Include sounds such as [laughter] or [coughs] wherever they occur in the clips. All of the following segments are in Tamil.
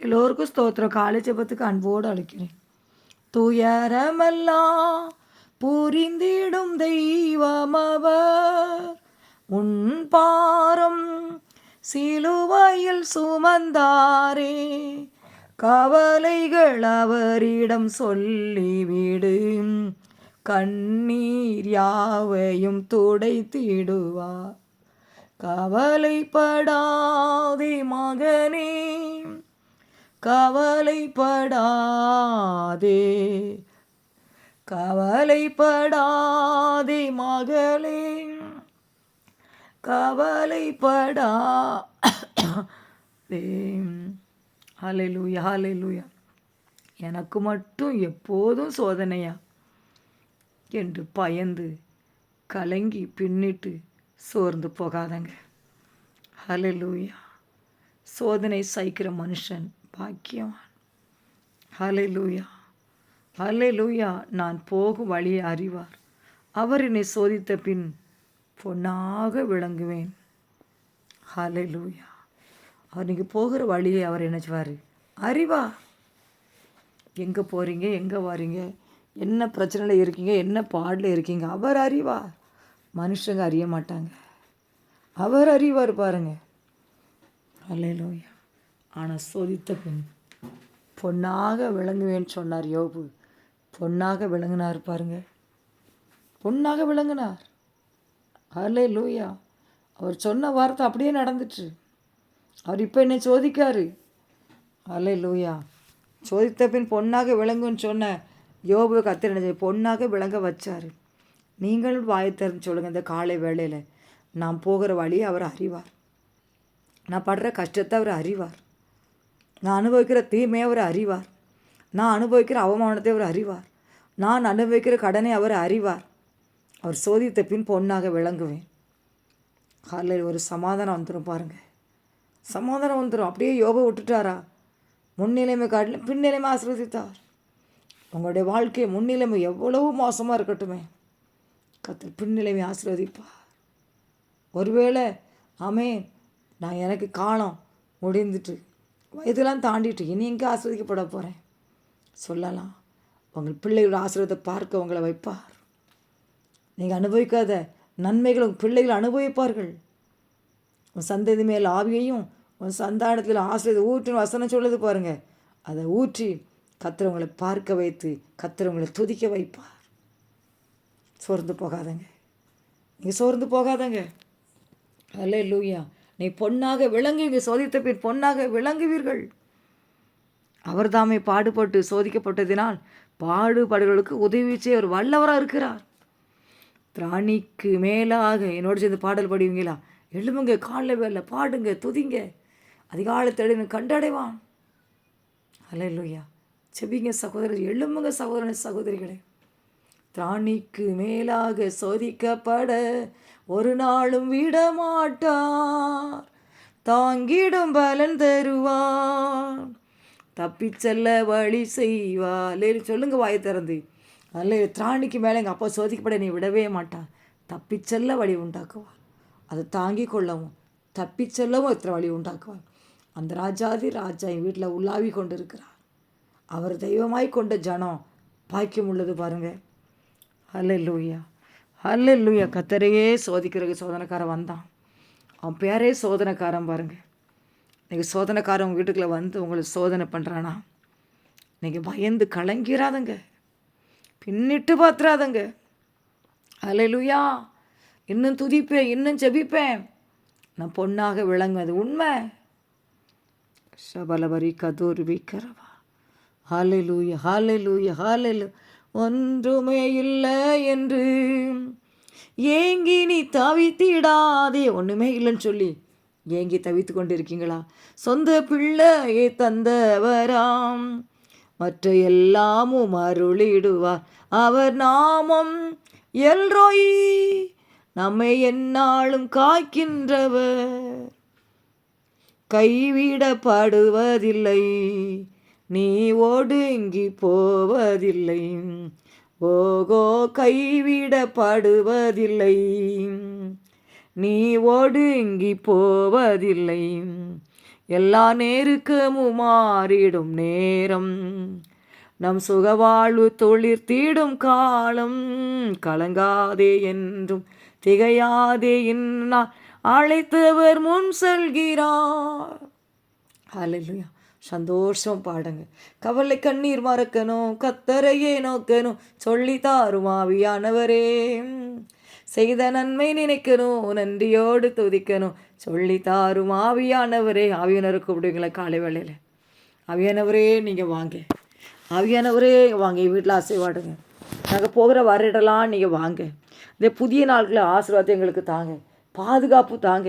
எல்லோருக்கும் ஸ்தோத்திரம். காலை ஜபத்துக்கு அன்போடு அழைக்கிறேன். துயரமெல்லாம் புரிந்திடும் தெய்வமவர் உன் பாரம் சிலுவையில் சுமந்தாரே. கவலைகள் அவரிடம் சொல்லிவிடு. கண்ணீர் யாவையும் துடைத்திடுவார். கவலைப்படாதே மகனே. கவலைப்படாதே. கவலைப்படாதே மகளே. கவலைப்படாதே [coughs] ஹalleluya லூயா எனக்கு மட்டும் எப்போதும் சோதனையா? என்று பயந்து கலங்கி பின்னிட்டு சோர்ந்து போகாதங்க. ஹalleluya. சோதனை சகிக்கிற மனுஷன் பாக்கியவான். ஹலை லூயா ஹலே லூயா நான் போகும் வழியை அறிவார். அவர் என்னை சோதித்த பின் பொன்னாக விளங்குவேன். ஹalleluya அவர் நீங்கள் போகிற வழியை அவர் என்னச்சுவார் அறிவா எங்கே போகிறீங்க எங்கே வரீங்க? என்ன பிரச்சனையில் இருக்கீங்க? என்ன பாடில் இருக்கீங்க? அவர் அறிவா மனுஷங்க அறிய மாட்டாங்க. அவர் அறிவார் பாருங்கள் அல்லையிலோயா ஆனால் சோதித்த பெண் பொன்னாக விளங்குவேன்னு சொன்னார் யோபு. பொன்னாக விளங்கினார் பாருங்க. பொன்னாக விளங்கினார். அலே லூயா அவர் சொன்ன வார்த்தை அப்படியே நடந்துட்டு அவர் இப்போ என்னை சோதிக்காரு. அலே லூயா சோதித்த பின் பொன்னாக விளங்குன்னு சொன்ன யோபு கத்திரனை பொன்னாக விளங்க வச்சார். நீங்கள் வாயை திறந்து சொல்லுங்கள் இந்த காலை வேளையில். நான் போகிற வழியை அவர் அறிவார். நான் படுற கஷ்டத்தை அவர் அறிவார். நான் அனுபவிக்கிற தீமையை அவர் அறிவார். நான் அனுபவிக்கிற அவமானத்தை அவர் அறிவார். நான் அனுபவிக்கிற கடனை அவர் அறிவார். அவர் சோதித்த பின் பொண்ணாக விளங்குவேன். காலையில் ஒரு சமாதானம் வந்துடும் பாருங்கள் சமாதானம் வந்துடும் அப்படியே யோகா விட்டுட்டாரா? முன்னிலைமை காட்டிலும் பின்னிலைமை ஆசிர்வதித்தார். உங்களுடைய வாழ்க்கை முன்னிலைமை எவ்வளவு மோசமாக இருக்கட்டுமே. கத்தர் பின்னிலைமை ஆசீர்வதிப்பார். ஒருவேளை ஆமே நான் எனக்கு காலம் முடிந்துட்டு. வயதெல்லாம் தாண்டிட்டு. இனி எங்கே ஆஸ்வதிக்கப்பட போகிறேன் சொல்லலாம். உங்கள் பிள்ளைகளோட ஆசிரியத்தை பார்க்க உங்களை வைப்பார். நீங்கள் அனுபவிக்காத நன்மைகள் உங்கள் பிள்ளைகள் அனுபவிப்பார்கள். உன் சந்ததி மேல் ஆவியையும் உன் சந்தானத்தில் ஆசிரியர் ஊற்றுன்னு வசனம் சொல்லுது பாருங்கள் அதை ஊற்றி கத்துறவங்களை பார்க்க வைத்து கத்துறவங்களை துதிக்க வைப்பார். சோர்ந்து போகாதங்க. நீங்கள் சோர்ந்து போகாதங்க. அல்ல லூயா நீ பொன்னாக விளங்குவீங்க சோதித்த பின் பொன்னாக விளங்குவீர்கள். அவர் தாமே பாடுபட்டு சோதிக்கப்பட்டதினால் பாடுபாடுகளுக்கு உதவி செய்ய ஒரு வல்லவராக இருக்கிறார். திராணிக்கு மேலாக என்னோட சேர்ந்து பாடல் பாடுவீங்களா எழுமுங்க காலில் வேலை பாடுங்க துதிங்க. அதிகாலத்தடைன்னு கண்டடைவான். அல்ல இல்லையா செபிங்க சகோதரர் எழும்புங்க சகோதரன் சகோதரிகளே. திராணிக்கு மேலாக சோதிக்கப்பட ஒரு நாளும் விடமாட்டார். தாங்கிடும் பலன் தருவார். தப்பி செல்ல வழி செய்வார். சொல்லுங்க வாயை திறந்து. அல்ல திராணிக்கு மேலே எங்கள் அப்பா சோதிக்கப்பட நீ விடவே மாட்டான் தப்பி செல்ல வழி உண்டாக்குவார். அதை தாங்கி கொள்ளவும் தப்பி செல்லவும் எத்தனை வழி உண்டாக்குவார். அந்த ராஜாதி ராஜா என் வீட்டில் உள்ளாவி கொண்டு இருக்கிறார் அவர் தெய்வமாய் கொண்ட ஜனம் பாக்கியம் உள்ளது பாருங்கள் அல்ல லூயா அல்ல லூயா கத்தரையே சோதிக்கிறதுக்கு சோதனைக்காரன் வந்தான். அவன் பேரே சோதனைக்காரன் பாருங்கள் நீங்கள் சோதனைக்காரன் உங்கள் வீட்டுக்குள்ளே வந்து உங்களை சோதனை பண்ணுறானா நீங்கள் பயந்து கலங்கிறாதங்க. பின்னிட்டு பார்த்துறாதங்க அலையிலுயா இன்னும் துதிப்பேன் இன்னும் ஜெபிப்பேன். நான் பொண்ணாக விளங்கும் அது உண்மை. சபலவரி கதூர் விக்கரவா லூயா ஹாலே லூ ஒன்றுமே இல்லை என்று. ஏங்கி நீ தவித்திடாதே ஒன்றுமே இல்லைன்னு சொல்லி ஏங்கி தவித்து கொண்டு இருக்கீங்களா சொந்த பிள்ளையை தந்தவராம். மற்ற எல்லாமும் அருளிடுவார் அவர் நாமம். எல்ரோய் நம்மை என்னாலும் காக்கின்றவர். கைவிடப்படுவதில்லை. நீ ஒடுங்கி போவதில்லை. ஓகோ கைவிடப்படுவதில்லை. நீ ஒடுங்கி போவதில்லை. எல்லா நேருக்கமும் மாறிடும் நேரம். நம் சுகவாழ்வு தொழிற்தீடும் காலம். கலங்காதே என்றும் திகையாதே இன்னா அழைத்தவர் முன் செல்கிறார். அலையா சந்தோஷம் பாடுங்க. கவலை கண்ணீர் மறக்கணும் கத்தரையே நோக்கணும் சொல்லி தாருமாவியானவரே செய்த நன்மை நினைக்கணும் நன்றியோடு துதிக்கணும் சொல்லி தாரும் ஆவியானவரே. ஆவியானவரை கூப்பிடுவீங்களா காலை வேளையில்? ஆவியானவரே நீங்கள் வாங்க. ஆவியானவரே வாங்க. வீட்டில் ஆசைவாடுங்க நாங்கள் போகிற வரிடலாம் இடம்லாம் நீங்கள் வாங்க. இந்த புதிய நாட்களில் ஆசீர்வாதம் எங்களுக்கு தாங்க. பாதுகாப்பு தாங்க.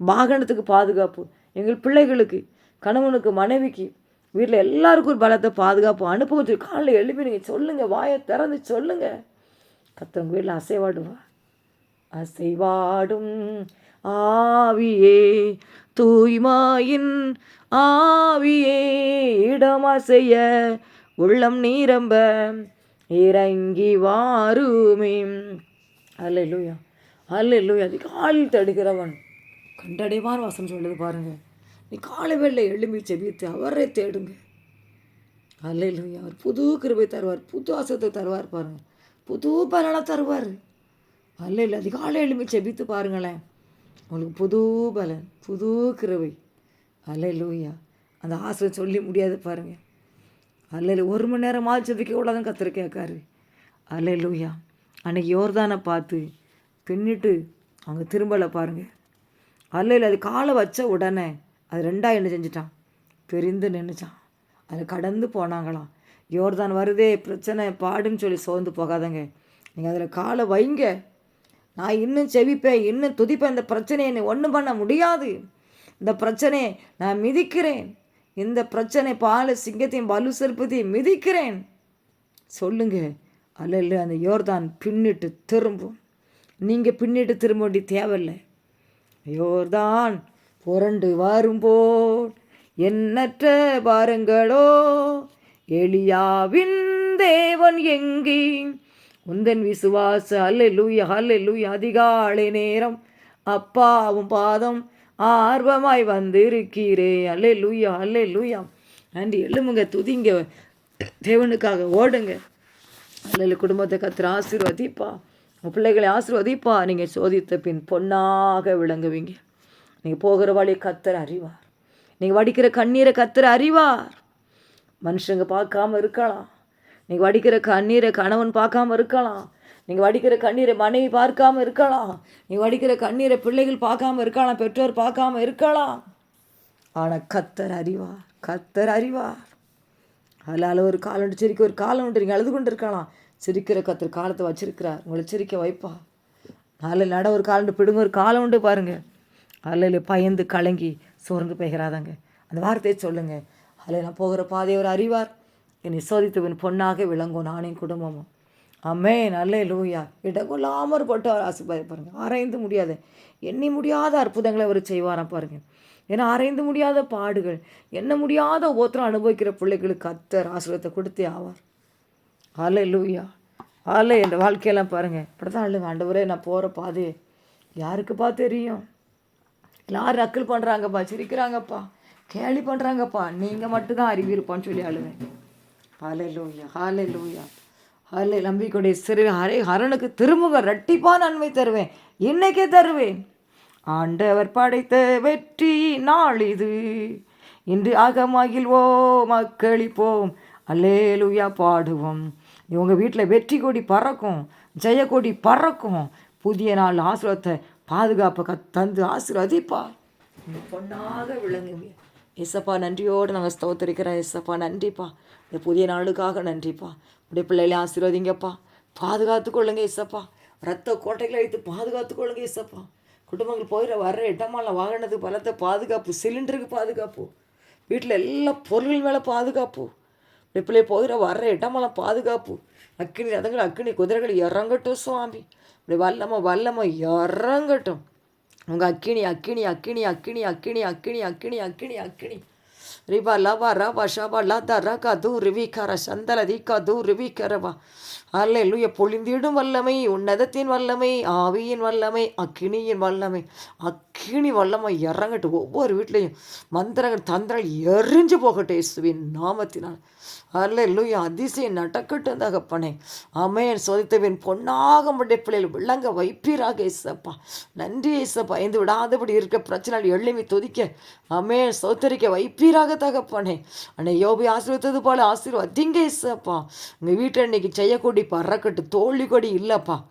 வாகனத்துக்கு பாதுகாப்பு. எங்கள் பிள்ளைகளுக்கு கணவனுக்கு மனைவிக்கு வீட்டில் எல்லாருக்கும் ஒரு பலத்தை பாதுகாப்பு அனுப்புங்க காலில் எழுப்பி நீங்கள் சொல்லுங்கள் வாயை திறந்து சொல்லுங்கள் கத்தவங்க வீட்டில் அசைவாடுவா? அசைவாடும் ஆவியே தூய்மாயின் ஆவியே இடம் அசைய உள்ளம் நீரம்ப இறங்கி வாருமே. அல்லேலூயா அல்லேலூயா அது கால் தடுக்கிறவன். கண்டடைவார் வாசம் சொல்லுது பாருங்கள் நீ காலை வேளை எழும்பி செபித்து அவரை தேடுங்க. அல்லேலூயா அவர் புது கிருபை தருவார் புது ஆசத்தை தருவார் பாருங்க. புது பலனை தருவார். அல்ல அதிகாலை எழும்பி செபித்து பாருங்களேன். உங்களுக்கு புது பலன் புது கிருபை. அல்லேலூயா அந்த ஆசை சொல்லி முடியாது பாருங்க. அல்ல ஒரு மணி நேரமாவது செபிக்க கூடாதுன்னு கத்திர கேட்காரு. அல்லேலூயா அன்னைக்கு யோர்தானை பார்த்து பின்னிட்டு அவங்க திரும்பலை பாருங்க. அல்லையில் அது காலை வச்ச உடனே அது ரெண்டாக என்ன செஞ்சிட்டான்? பிரிந்து நின்றுச்சான் அதில் கடந்து போனாங்களாம். யோர்தான் வருதே பிரச்சனை பாடுன்னு சொல்லி சோர்ந்து போகாதங்க. நீங்கள் அதில் காலை வைங்க. நான் இன்னும் செவிப்பேன் இன்னும் துதிப்பேன். இந்த பிரச்சனையை என்னை ஒன்றும் பண்ண முடியாது. இந்த பிரச்சனையை நான் மிதிக்கிறேன். இந்த பிரச்சனை பால சிங்கத்தையும் பலு செலுப்பத்தையும் மிதிக்கிறேன். சொல்லுங்க. அல்ல இல்லை அந்த யோர்தான் பின்னிட்டு திரும்பும். நீங்கள் பின்னிட்டு திரும்ப வேண்டிய தேவையில்லை. யோர்தான் புரண்டு வரும்போல் எண்ணற்ற பாருங்களோ எளியாவின் தேவன் எங்கே உந்தன் விசுவாச அல்லூயா அல்லூயா அதிகாலை நேரம் அப்பாவும் பாதம் ஆர்வமாய் வந்திருக்கிறே. அல்லே லூயா அல்லே லூயா நன்றி. எழுமுங்க துதிங்க. தேவனுக்காக ஓடுங்க. அல்ல குடும்பத்தை கத்திர ஆசீர்வதிப்பா. பிள்ளைகளை ஆசீர்வதிப்பா. நீங்கள் சோதித்த பின் பொன்னாக விளங்குவீங்க. நீங்கள் போகிற வழி கத்தர் அறிவார். நீங்கள் வடிக்கிற கண்ணீரை கத்தர் அறிவார். மனுஷங்க பார்க்காம இருக்கலாம். நீங்கள் வடிக்கிற கண்ணீரை கணவன் பார்க்காம இருக்கலாம். நீங்கள் வடிக்கிற கண்ணீரை மனைவி பார்க்காம இருக்கலாம். நீங்கள் வடிக்கிற கண்ணீரை பிள்ளைகள் பார்க்காம இருக்கலாம். பெற்றோர் பார்க்காம இருக்கலாம். ஆனால் கத்தர் அறிவார். கத்தர் அறிவார். அதனால் ஒரு காலம் உண்டு சிரிக்க ஒரு காலம் உண்டு நீங்கள் அழுது கொண்டு இருக்கலாம் சிரிக்கிற கத்தர் காலத்தை வச்சிருக்கிறார். உங்களை சிரிக்க வைப்பா அதில் நட ஒரு காலம் உண்டு பிடுங்க. ஒரு காலம் உண்டு பாருங்கள் அல்ல பயந்து கலங்கி சோர்ந்து போகிறாதாங்க அந்த வார்த்தையை சொல்லுங்கள் அதில் நான் போகிற பாதை ஒரு அறிவார். என்னை சோதித்தவன் பொண்ணாக விளங்கும் நானே குடும்பமும். அம்மே நல்ல லூயா இடங்கொள்ளாமற் போட்டு அவர் ஆசைப்பாரு பாருங்கள் ஆராய்ந்து முடியாத எண்ணி முடியாத அற்புதங்களை அவர் செய்வாராம் பாருங்கள் ஏன்னா அரைந்து முடியாத பாடுகள் எண்ண முடியாத ஒவ்வொருத்தரும் அனுபவிக்கிற பிள்ளைகளுக்கு அத்தர் ஆசிரியத்தை கொடுத்தே ஆவார். ஆலை லூயா ஆலை என்ற வாழ்க்கையெல்லாம் பாருங்கள் இப்படி தான் அழுங்க ஆண்டவரே நான் போகிற பாதையை யாருக்குப்பா தெரியும் எல்லாரும் அக்கல் பண்ணுறாங்கப்பா சிரிக்கிறாங்கப்பா. கேலி பண்ணுறாங்கப்பா நீங்கள் மட்டும்தான் அறிவிருப்பான்னு சொல்லி அழுவேன். ஹாலே லூயா ஹாலே லூயா ஹாலே நம்பிக்கையுடைய சிறு ஹரே ஹரனுக்கு திருமுக ரட்டிப்பா நன்மை தருவேன். இன்னைக்கே தருவேன். ஆண்டவர் படைத்த வெற்றி நாள் இது. இன்று அகமகிழ்வோ மக்களிப்போம். அல்லேலுயா பாடுவோம். இவங்க வீட்டில் வெற்றி கொடி பறக்கும் ஜெயக்கொடி பறக்கும். புதிய நாள் ஆசிரத்தை பாதுகாப்பை கத் தந்து ஆசீர்வதிப்பா. பொண்ணாக விளங்குங்க எஸ்ஸப்பா நன்றியோடு நாங்கள் ஸ்தோத்தரிக்கிறோம். எஸ்ஸப்பா நன்றிப்பா. இந்த புதிய நாளுக்காக நன்றிப்பா. உடைய பிள்ளைகளையும் ஆசீர்வதிங்கப்பா. பாதுகாத்து கொள்ளுங்க எஸ்ஸப்பா ரத்த கோட்டைகளை வைத்து பாதுகாத்து கொள்ளுங்க எஸ்ஸப்பா குடும்பங்கள் போயிட வர்ற இடமெல்லாம் வாகனத்துக்கு பலத்தை பாதுகாப்பு சிலிண்டருக்கு பாதுகாப்பு. வீட்டில் எல்லா பொருள் மேலே பாதுகாப்பு. ரிப்ளை போகிற வர்ற இடமெல்லாம் பாதுகாப்பு. அக்கினி ரதங்கள் அக்கினி குதிரைகள் இறங்கட்டும் சுவாமி. இப்படி வல்லம வல்லம இறங்கட்டும். உங்கள் அக்கினி அக்கினி அக்கினி அக்கினி அக்கினி அக்கினி அக்கினி அக்கினி அக்கினி. ரிபா லவா ரவா ஷபா லதா ரகா தூ ரிவிகர சந்தல தீக்கா தூ ரிவிகரவா அல்லேலூய பொழிந்திடும் வல்லமை உன்னதத்தின் வல்லமை ஆவியின் வல்லமை அக்கினியின் வல்லமை. அக்கினி வல்லமை இறங்கட்டும் ஒவ்வொரு வீட்லேயும். மந்திரங்கள் தந்திரங்கள் எரிஞ்சு போகட்டும் இயேசுவின் நாமத்தினால். அல்லேலூயா அதிசயம் நடக்கட்டும் தகப்பனே. அமேன் சொதித்தவின் பொன்னாக முடிய பிள்ளைகள் விளங்க வைப்பீராக இசப்பா நன்றி இசப்பா எந்த விடாதபடி இருக்க பிரச்சனை எளிமை துதிக்க. அமேன் சோத்தரிக்க வைப்பீராக தகப்பனே. அன்னை யோபி ஆசீர்வத்தது போல ஆசீர்வாதிங்க இசப்பா உங்கள் வீட்டில் இன்னைக்கு செய்யக்கூடிய பறக்கட்டும். தோல்வி கொடி இல்லைப்பா.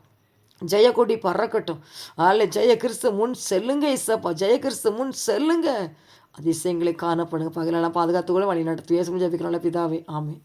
ஜெயக்கொடி பறக்கட்டும். ஆல ஜெய கிறிஸ்து முன் செல்லுங்க இசப்பா ஜெய கிறிஸ்து முன் செல்லுங்க. அதிசயங்களை காணப்படுங்க. பகலெல்லாம் பாதுகாத்து கூட வழி நடத்துவே ஜபிக்கிறோம்ல பிதாவே. ஆமே